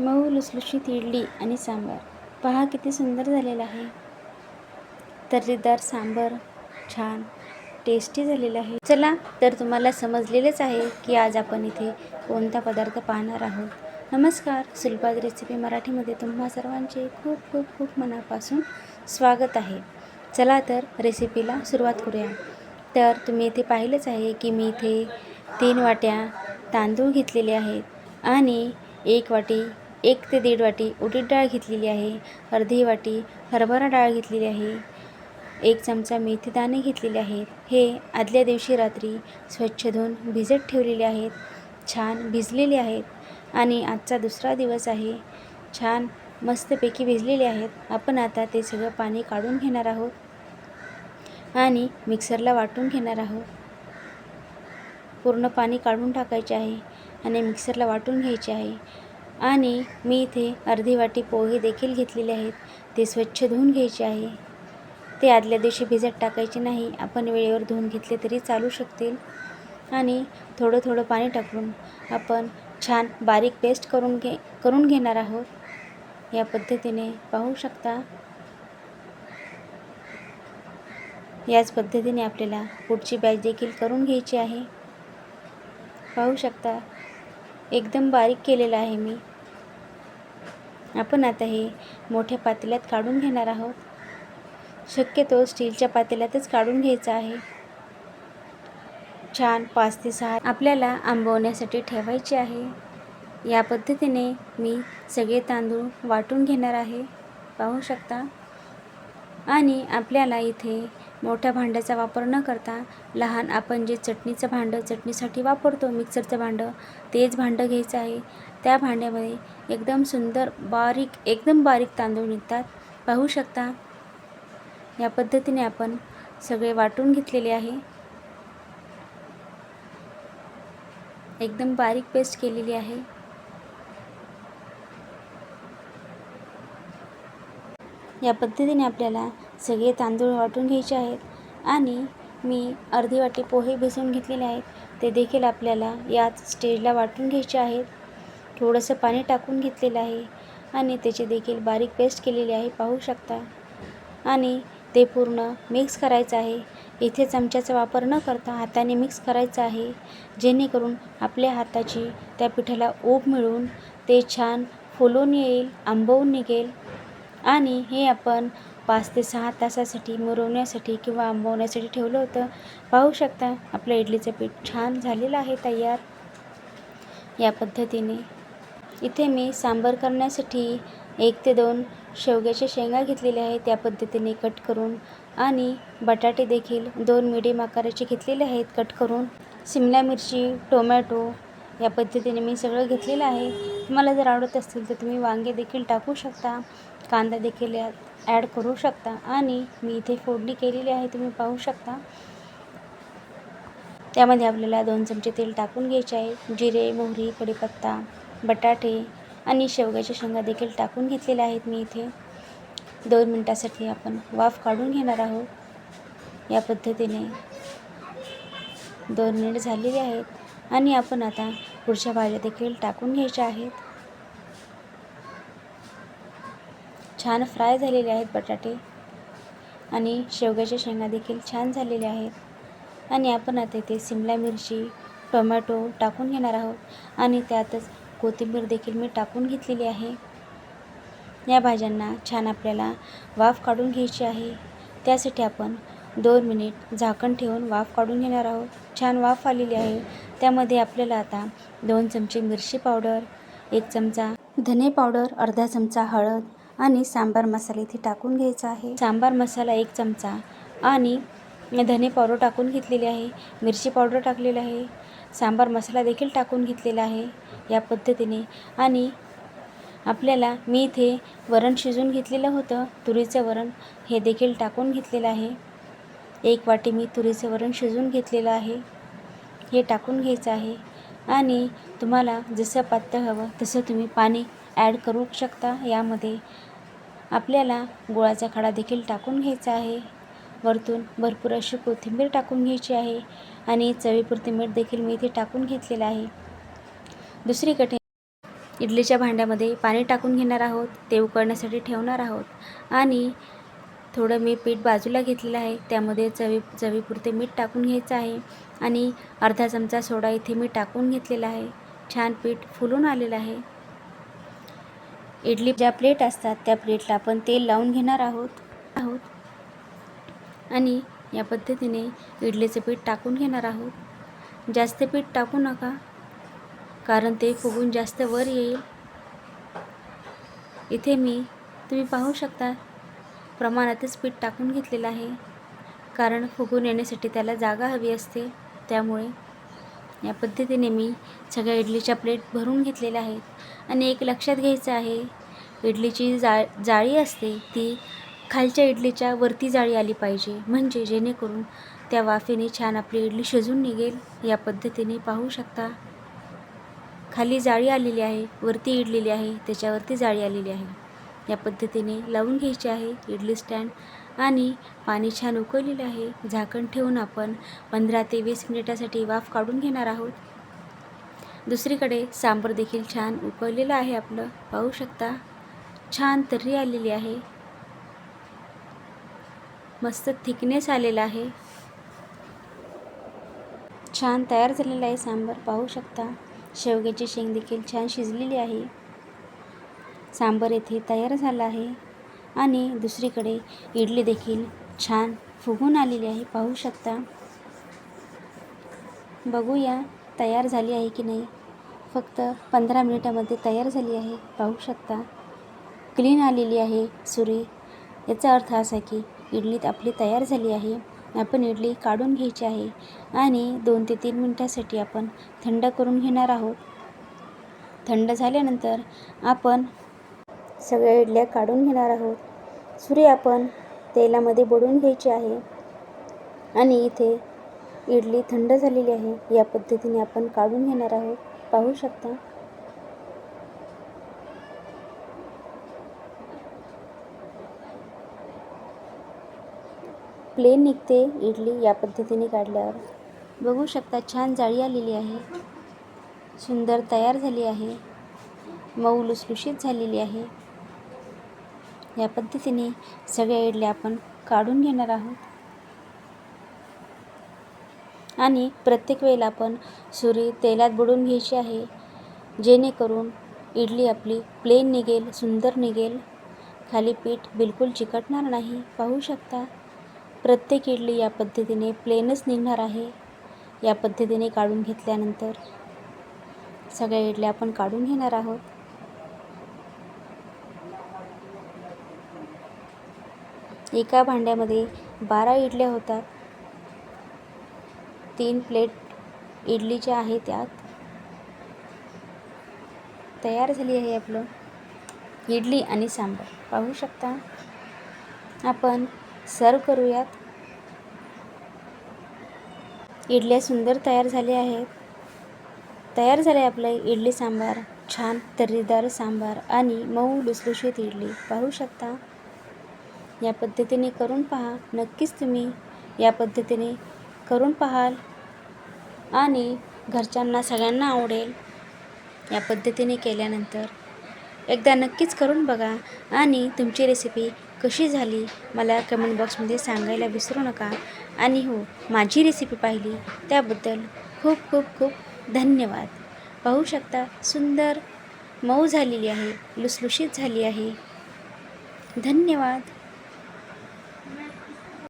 मऊ लुसलुशीत इडली आणि सांबार. पहा किती सुंदर झालेला आहे. तर्रीदार सांबार छान टेस्टी झालेलं आहे. चला तर तुम्हाला समजलेलंच आहे की आज आपण इथे कोणता पदार्थ पाहणार आहोत. नमस्कार सुलभाज रेसिपी मराठीमध्ये तुम्हा सर्वांचे खूप खूप खूप मनापासून स्वागत आहे. चला तर रेसिपीला सुरुवात करूया. तर तुम्ही इथे पाहिलंच आहे की मी इथे तीन वाट्या तांदूळ घेतलेले आहेत आणि एक वाटी एक ते दीड वाटी उडीद डाळ घेतलेली आहे अर्धी वाटी हरभरा डाळ घेतलेली आहे एक चमचा मेथीदाणे घेतलेले आहेत. हे आदल्या दिवशी रात्री स्वच्छ धुवून भिजत ठेवलेले आहेत. छान भिजलेले आहेत. आणि आजचा दुसरा दिवस आहे. छान मस्तपैकी भिजलेले आहेत. आपण आता ते सगळं पाणी काढून घेणार आहोत. आणि मिक्सरला वाटून घेणार आहोत. पूर्ण पाणी काढून टाकायचे आहे आणि मिक्सरला वाटून घ्यायचे आहे. आणि मी इथे अर्धी वाटी पोहे देखील घेतलेले आहेत. ते स्वच्छ धुवून घ्यायचे आहे. ते आदल्या दिवशी भिजत टाकायचे नाही. आपण वेळेवर धुवून घेतले तरी चालू शकतील. आणि थोडं थोडं पाणी टाकून आपण छान बारीक पेस्ट करून घे करून घेणार आहोत. या पद्धतीने पाहू शकता. याच पद्धतीने आपल्याला पुढची बॅच देखील करून घ्यायची आहे. पाहू शकता. एकदम बारीक केलेलं आहे मी. आपण आता हे मोठ्या पातेल्यात काढून घेणार आहोत. शक्यतो स्टीलच्या पातेल्यातच काढून घ्यायचं आहे. छान पाच ते सहा आपल्याला आंबवण्यासाठी ठेवायचे आहे. या पद्धतीने मी सगळे तांदूळ वाटून घेणार आहे. पाहू शकता? आणि आपल्याला इथे मोठ्या भांड्याचा वापर न करता लहान आपण जे चटणीचं भांडं चटणीसाठी वापरतो मिक्सरचं भांडं तेच भांडं घ्यायचं आहे. त्या भांड्यामध्ये एकदम सुंदर बारीक एकदम बारीक तांदूळ निघतात. पाहू शकता या पद्धतीने आपण सगळे वाटून घेतलेले आहे. एकदम बारीक पेस्ट केलेली आहे. या पद्धतीने आपल्याला सगळे तांदूळ वाटून घ्यायचे आहेत. आणि मी अर्धी वाटी पोहे भिजवून घेतलेले आहेत. ते देखील आपल्याला याच स्टेजला वाटून घ्यायचे आहेत. थोडंसं पाणी टाकून घेतलेलं आहे. आणि त्याची देखील बारीक पेस्ट केलेली आहे पाहू शकता. आणि ते पूर्ण मिक्स करायचं आहे. इथे चमच्याचा वापर न करता हाताने मिक्स करायचं आहे. जेणेकरून आपल्या हाताची त्या पिठाला ऊब मिळून ते छान फुलून येईल आंबवून निघेल. आणि हे आपण पाच ते सहा तासासाठी मुरवण्यासाठी किंवा आंबवण्यासाठी ठेवलं होतं. पाहू शकता आपलं इडलीचं पीठ छान झालेलं आहे तयार. या पद्धतीने. इथे मी सांबर करण्यासाठी एक ते दोन शेवग्याच्या शेंगा घेतलेल्या आहेत. त्या पद्धतीने कट करून आणि बटाटे देखील दोन मिडियम आकाराचे घेतलेले आहेत. कट करून सिमला मिरची टोमॅटो या पद्धतीने मी सगळं घेतलेलं आहे. तुम्हाला जर आवडत असतील तर तुम्ही वांगे देखील टाकू शकता. कांदा देखील यात ॲड करू शकता. आणि मी इथे फोडणी केलेली आहे तुम्ही पाहू शकता. त्यामध्ये आपल्याला दोन चमचे तेल टाकून घ्यायचे आहे. जिरे मोहरी कढीपत्ता बटाटे आणि शेवग्याच्या शेंगा देखील टाकून घेतलेल्या आहेत मी इथे. दोन मिनटासाठी आपण वाफ काढून घेणार आहोत. या पद्धतीने दोन मिनिट झालेले आहेत. आणि आपण आता पुढच्या भाज्या देखील टाकून घ्यायच्या आहेत. छान फ्राय झालेले आहेत बटाटे. आणि शेवग्याच्या शेंगा देखील छान झालेल्या आहेत. आणि आपण आता इथे सिमला मिरची टोमॅटो टाकून घेणार आहोत. आणि त्यातच कोथिंबीर देखील मी टाकून घेतलेली आहे. या भाज्यांना छान आपल्याला वाफ काढून घ्यायची आहे. त्यासाठी आपण दोन मिनिट झाकण ठेवून वाफ काढून घेणार आहोत. छान वाफ आलेली आहे. त्यामध्ये आपल्याला आता दोन चमचे मिरची पावडर एक चमचा धने पावडर अर्धा चमचा हळद आणि सांबार मसाला इथे टाकून घ्यायचा आहे. सांबार मसाला एक चमचा आणि धने पावडर टाकून घेतलेली आहे. मिरची पावडर टाकलेली आहे. सांबार मसाला देखील टाकून घेतलेला आहे या पद्धतीने. आणि आपल्याला मी इथे वरण शिजून घेतलेलं होतं. तुरीचं वरण हे देखील टाकून घेतलेलं आहे. एक वाटी मी तुरीचं वरण शिजून घेतलेलं आहे. हे टाकून घ्यायचं आहे. आणि तुम्हाला जसं पातळ हवं तसं तुम्ही पाणी ॲड करू शकता यामध्ये. आपल्याला गुळाचा खडा देखील टाकून घ्यायचा आहे. वरतून भरपूर अशी कोथिंबीर टाकून घ्यायची आहे आणि चवीपुरती मीठ देखील मी इथे टाकून घेतलेलं आहे. दुसरी कठीण इडलीच्या भांड्यामध्ये पाणी टाकून घेणार आहोत ते उकळण्यासाठी ठेवणार आहोत आणि थोडं मी पीठ बाजूला घेतलेलं आहे त्यामध्ये चवी चवीपुरते मीठ टाकून घ्यायचं आहे आणि अर्धा चमचा सोडा इथे मी टाकून घेतलेला आहे. छान पीठ फुलून आलेलं आहे. इडली ज्या प्लेट असतात त्या प्लेटला आपण तेल लावून घेणार आहोत. आहोत. आणि या पद्धतीने इडलीचं पीठ टाकून घेणार आहोत. जास्त पीठ टाकू नका कारण ते फुगून जास्त वर येईल. इथे मी तुम्ही पाहू शकता प्रमाणातच पीठ टाकून घेतलेलं आहे. कारण फुगून येण्यासाठी त्याला जागा हवी असते त्यामुळे या पद्धतीने मी सगळ्या इडलीच्या प्लेट भरून घेतलेल्या आहेत आणि एक लक्षात घ्यायचं आहे इडलीची जा जाळी असते ती खालच्या इडलीच्या वरती जाळी आली पाहिजे. म्हणजे जेणेकरून त्या वाफेने छान आपली इडली शिजून निघेल. या पद्धतीने पाहू शकता. खाली जाळी आलेली आहे वरती इडलेली आहे त्याच्यावरती जाळी आलेली आहे. या पद्धतीने लावून घ्यायची आहे इडली स्टँड. आणि पाणी छान उकळलेलं आहे. झाकण ठेवून आपण पंधरा ते वीस मिनिटासाठी वाफ काढून घेणार आहोत. दुसरीकडे सांबर देखील छान उकळलेलं आहे आपलं. पाहू शकता छान तर्री आलेली आहे. मस्त थिकनेस आलेला आहे. छान तयार झालेला आहे सांबर. पाहू शकता शेवग्याची शेंग देखील छान शिजलेली आहे. सांबर येथे तयार झाला आहे. आणि दुसरीकडे इडली देखील छान फुगून आलेली आहे. पाहू शकता. बघूया तयार झाली आहे की नाही. फक्त पंधरा मिनिटामध्ये तयार झाली आहे. पाहू शकता. क्लीन आलेली आहे सुरी. याचा अर्थ असा की इडली आपली तयार झाली आहे. आपण इडली काढून घ्यायची आहे आणि दोन ते तीन मिनटासाठी आपण थंड करून घेणार आहोत. थंड झाल्यानंतर आपण सगळ्या इडल्या काढून घेणार आहोत. सुरी आपण तेलामध्ये बुडवून घ्यायची आहे. आणि इथे इडली थंड झालेली आहे. या पद्धतीने आपण काढून घेणार आहोत. पाहू शकता. प्लेन निघते इडली या पद्धतीने काढल्यावर. बघू शकता छान जाळी आलेली आहे. सुंदर तयार झाली आहे. मऊ लुसलुशीत झालेली आहे. या पद्धतीने सगळ्या इडल्या आपण काढून घेणार आहोत. आणि प्रत्येक वेळेला आपण सुरी तेलात बुडून घ्यायची आहे जेणेकरून इडली आपली प्लेन निघेल सुंदर निघेल. खाली पीठ बिलकुल चिकटणार नाही पाहू शकता. प्रत्येक इडली या पद्धतीने प्लेनच निघणार आहे. या पद्धतीने काढून घेतल्यानंतर सगळ्या इडल्या आपण काढून घेणार आहोत. एका भांड्यामध्ये बारा इडल्या होतात तीन प्लेट इडलीच्या आहे त्यात. तयार झाली आहे आपलं इडली आणि सांबार. पाहू शकता? आपण सर्व करूयात. इडल्या सुंदर तयार झाल्या आहेत. तयार झाले आपलं इडली सांबार. छान तर्रीदार सांबार आणि मऊ लुसलुशीत इडली. पाहू शकता? या पद्धतीने करून पहा. नक्कीच तुम्ही या पद्धतीने करून पाहाल. आणि घरच्यांना सगळ्यांना आवडेल या पद्धतीने केल्यानंतर. एकदा नक्कीच करून बघा. आणि तुमची रेसिपी कशी झाली मला कमेंट बॉक्समध्ये सांगायला विसरू नका. आणि हो माझी रेसिपी पाहिली त्याबद्दल खूप खूप खूप धन्यवाद. पाहू शकता सुंदर मऊ झालेली आहे लुसलुशीत झाली आहे. धन्यवाद.